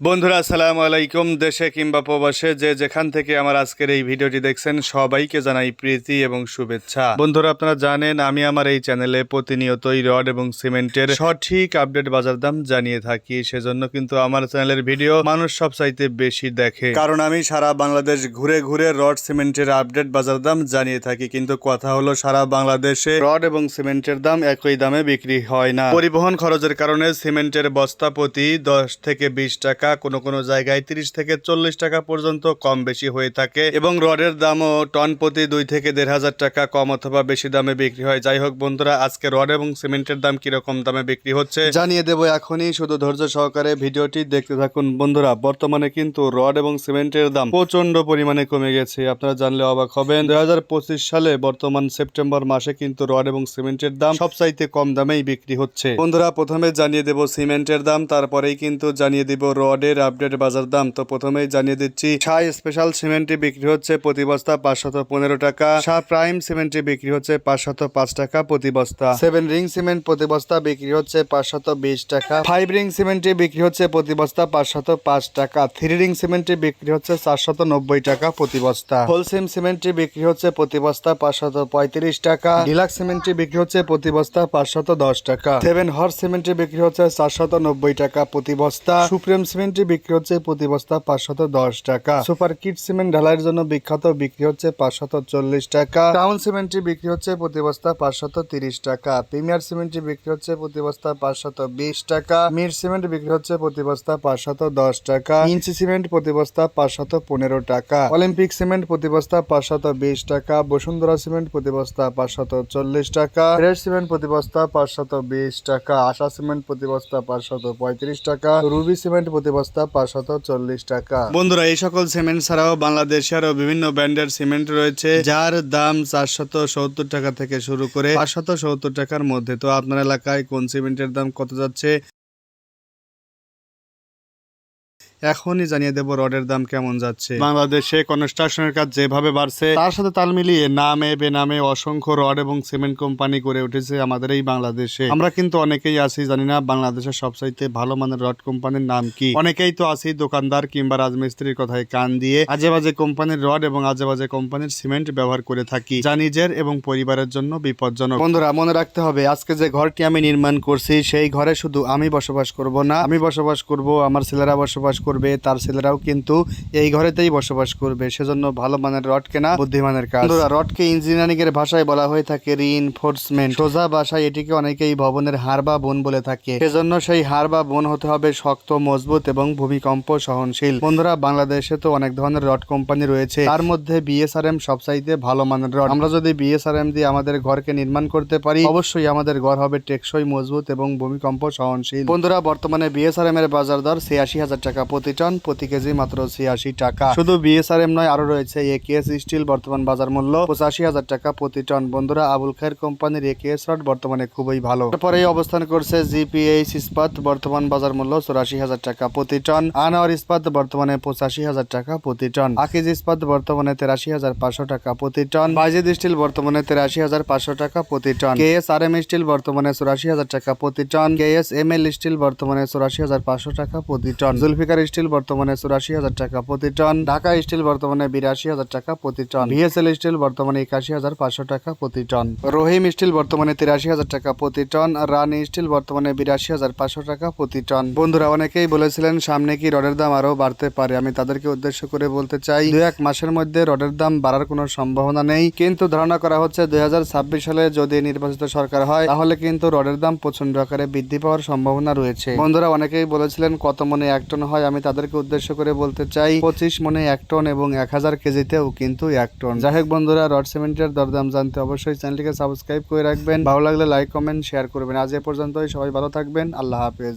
বন্ধুরা, আসসালামু আলাইকুম। দেশে কিংবা প্রবাসে যে যেখান থেকে আমার আজকের এই ভিডিওটি দেখছেন, সবাইকে জানাই প্রীতি এবং শুভেচ্ছা। বন্ধুরা, আপনারা জানেন, আমি আমার এই চ্যানেলে প্রতিনিয়তই রড এবং সিমেন্টের সঠিক আপডেট বাজার দাম জানিয়ে থাকি। সেজন্য কিন্তু আমার চ্যানেলের ভিডিও মানুষ সব চাইতে বেশি দেখে। কারণ আমি সারা বাংলাদেশ ঘুরে ঘুরে রড, সিমেন্টের আপডেট বাজার দাম জানিয়ে থাকি। কিন্তু কথা হলো, সারা বাংলাদেশে রড এবং সিমেন্টের দাম একই দামে বিক্রি হয় না। পরিবহন খরচের কারণে সিমেন্টের বস্তা প্রতি দশ থেকে বিশ টাকা কোনো কোনো জায়গায় তিরিশ থেকে চল্লিশ টাকা পর্যন্ত কম বেশি হয়ে থাকে এবং রডের দামও টন প্রতি দুই থেকে দেড় হাজার টাকা কম অথবা বেশি দামে বিক্রি হয়। যাই হোক বন্ধুরা, আজকে রড এবং সিমেন্টের দাম কীরকম দামে বিক্রি হচ্ছে জানিয়ে দেবো এখনই। শুধু ধৈর্য সহকারে ভিডিওটি দেখতে থাকুন। বন্ধুরা, বর্তমানে কিন্তু রড এবং সিমেন্টের দাম প্রচণ্ড পরিমাণে কমে গেছে। আপনারা জানলে অবাক হবেন দু হাজার পঁচিশ সালে বর্তমান সেপ্টেম্বর মাসে কিন্তু রড এবং সিমেন্টের দাম সবচাইতে কম দামেই বিক্রি হচ্ছে। বন্ধুরা, প্রথমে জানিয়ে দেব সিমেন্টের দাম, তারপরেই কিন্তু জানিয়ে দিব রডের আপডেট বাজার দাম তো প্রথমেই জানিয়ে দিচ্ছি সাই স্পেশাল সিমেন্টটি বিক্রি হচ্ছে প্রতি বস্তা পাঁচশত পনেরো টাকা, শাহ প্রাইম সিমেন্টটি বিক্রি হচ্ছে পাঁচশত পাঁচ টাকা প্রতি বস্তা সেভেন রিং সিমেন্ট প্রতি বস্তা বিক্রি হচ্ছে পাঁচশত বিশ টাকা ফাইভ রিং সিমেন্টটি বিক্রি হচ্ছে প্রতি বস্তা পাঁচশত পাঁচ টাকা থ্রি রিং সিমেন্টটি বিক্রি হচ্ছে চারশত নব্বই টাকা প্রতি বস্তা হোলসেম সিমেন্টটি বিক্রি হচ্ছে প্রতি বস্তা পাঁচশত পঁয়ত্রিশ টাকা ডিলাক্স সিমেন্টটি বিক্রি হচ্ছে প্রতি বস্তা পাঁচশত দশ টাকা সেভেন হর্স সিমেন্টটি বিক্রি হচ্ছে চারশত নব্বই টাকা প্রতি বস্তা, সুপ্রিম সিমেন্টটি বিক্রি হচ্ছে প্রতি বস্তা পাঁচশত দশ টাকা। সুপার কিট সিমেন্ট ঢালাইয়ের জন্য বিখ্যাত বিক্রি হচ্ছে পাঁচশত চল্লিশ টাকা। টাউন সিমেন্টটি বিক্রি হচ্ছে প্রতি বস্তা পাঁচশত তিরিশ টাকা। প্রিমিয়ার সিমেন্টটি বিক্রি হচ্ছে প্রতি বস্তা পাঁচশত বিশ টাকা। মির সিমেন্ট বিক্রি হচ্ছে প্রতি বস্তা পাঁচশত দশ টাকা। ইঞ্চি সিমেন্ট প্রতি বস্তা পাঁচশত পনেরো টাকা। অলিম্পিক সিমেন্ট প্রতি বস্তা পাঁচশত বিশ টাকা। বসুন্ধরা সিমেন্ট প্রতি বস্তা পাঁচশত চল্লিশ টাকা। রেড সিমেন্ট প্রতি বস্তা পাঁচশত বিশ টাকা। আশা সিমেন্ট প্রতি বস্তা পাঁচশত পঁয়ত্রিশ টাকা। রুবি সিমেন্ট প্রতি বস্তা পাঁচশত চল্লিশ টাকা। বন্ধুরা, এই সকল সিমেন্ট ছাড়াও বাংলাদেশে আরও বিভিন্ন ব্র্যান্ডের সিমেন্ট রয়েছে, যার দাম চারশত সত্তর টাকা থেকে শুরু করে পাঁচশত সত্তর টাকার মধ্যে। তো আপনার এলাকায় কোন সিমেন্টের দাম কত যাচ্ছে? এখনই জানিয়ে দেবো রডের দাম কেমন যাচ্ছে। বাংলাদেশে কনস্ট্রাকশনের কাজ যেভাবে বাড়ছে, তার সাথে তাল মিলিয়ে নামে বেনামে অসংখ্য রড এবং সিমেন্ট কোম্পানি গড়ে উঠেছে আমাদের এই বাংলাদেশে। আমরা কিন্তু অনেকেই আছি, জানি না বাংলাদেশের সবচাইতে ভালো মানের রড কোম্পানির নাম কি। অনেকেই তো আছি দোকানদার কিংবা রাজমিস্ত্রির কথায় কান দিয়ে আজে বাজে কোম্পানির রড এবং আজে বাজে কোম্পানির সিমেন্ট ব্যবহার করে থাকি। যা নিজের এবং পরিবারের জন্য বিপজ্জনক। বন্ধুরা, মনে রাখতে হবে, আজকে যে ঘরটি আমি নির্মাণ করছি, সেই ঘরে শুধু আমি বসবাস করব না, আমি বসবাস করব, আমার ছেলেরা বসবাস করবে তার ছেলেরাও কিন্তু এই ঘরেতেই বসবাস করবে। সেজন্য ভালো মানের রড কেনা বুদ্ধিমানের কাজ। রডকে ইঞ্জিনিয়ারিং এর ভাষায় বলা হয়ে থাকে রিইনফোর্সমেন্ট সোজা ভাষায় এটিকে অনেকেই ভবনের হাড় বা বোন বলে থাকে। সেজন্য সেই হাড় বা বোন হতে হবে শক্ত মজবুত এবং ভূমিকম্প সহনশীল। বন্ধুরা বাংলাদেশে তো অনেক ধরনের রড কোম্পানি রয়েছে। তার মধ্যে বিএসআরএম সবচাইতে ভালো মানের রড। আমরা যদি বিএসআরএম দিয়ে আমাদের ঘরকে নির্মাণ করতে পারি অবশ্যই আমাদের ঘর হবে টেকসই মজবুত এবং ভূমিকম্প সহনশীল। বন্ধুরা বর্তমানে বিএসআরএম এর বাজার দর ছিয়াশি হাজার টাকা। প্রতি টন প্রতি কেজি মাত্র ছিয়াশি টাকা। শুধু বিএসআরএম নয় আরও রয়েছে একেএস স্টিল বর্তমান বাজার মূল্য, পঁচাশি হাজার টাকা প্রতি টন। বন্ধুরা, আবুল খায়ের কোম্পানির একেএস রড বর্তমানে খুবই ভালো। তারপরে অবস্থান করছে জিপিএইচ ইস্পাত বর্তমান বাজার মূল্য, চৌরাশি হাজার টাকা প্রতি টন। আনোয়ার ইস্পাত বর্তমানে পঁচাশি হাজার টাকা প্রতি টন। আকিজ ইস্পাত বর্তমানে তেরাশি হাজার পাঁচশো টাকা প্রতি টন। বাইজিদ স্টিল বর্তমানে তেরাশি হাজার পাঁচশো টাকা প্রতি ton. K S R M steel বর্তমানে চৌরাশি হাজার টাকা প্রতি ton. K S M L steel বর্তমানে চৌরাশি হাজার পাঁচশো টাকা প্রতি টন। জুলফিকার স্টিল বর্তমানে চৌরাশি হাজার টাকা প্রতি টন। ঢাকা স্টিল বর্তমানে বিরাশি হাজার টাকা প্রতি টন। ভিএসএল স্টিল বর্তমানে একাশি হাজার পাঁচশো টাকা প্রতি টন। রহিম স্টিল বর্তমানে তিরাশি হাজার টাকা প্রতি টন। রানি স্টিল বর্তমানে বিরাশি হাজার পাঁচশো টাকা প্রতি টন। বন্ধুরা, অনেকেই বলেছিলেন, সামনে কি রডের দাম আরও বাড়তে পারে? আমি তাদেরকে উদ্দেশ্য করে বলতে চাই দু এক মাসের মধ্যে রডের দাম বাড়ার কোনো সম্ভাবনা নেই। কিন্তু ধারণা করা হচ্ছে, দুই হাজার ছাব্বিশ সালে যদি নির্বাচিত সরকার হয়, তাহলে কিন্তু রডের দাম প্রচণ্ড আকারে বৃদ্ধি পাওয়ার সম্ভাবনা রয়েছে। বন্ধুরা, অনেকেই বলেছিলেন, কত মনে এক টন হয় আমি তাদেরকে উদ্দেশ্য করে বলতে চাই, পঁচিশ মনে এক টন এবং এক হাজার কেজিতেও কিন্তু এক টন। যাই হোক বন্ধুরা, রড সিমেন্টের দরদাম জানতে অবশ্যই চ্যানেলটিকে সাবস্ক্রাইব করে রাখবেন। ভালো লাগলে লাইক, কমেন্ট শেয়ার করবেন। আজ এ পর্যন্তই। সবাই ভালো থাকবেন। আল্লাহ হাফেজ।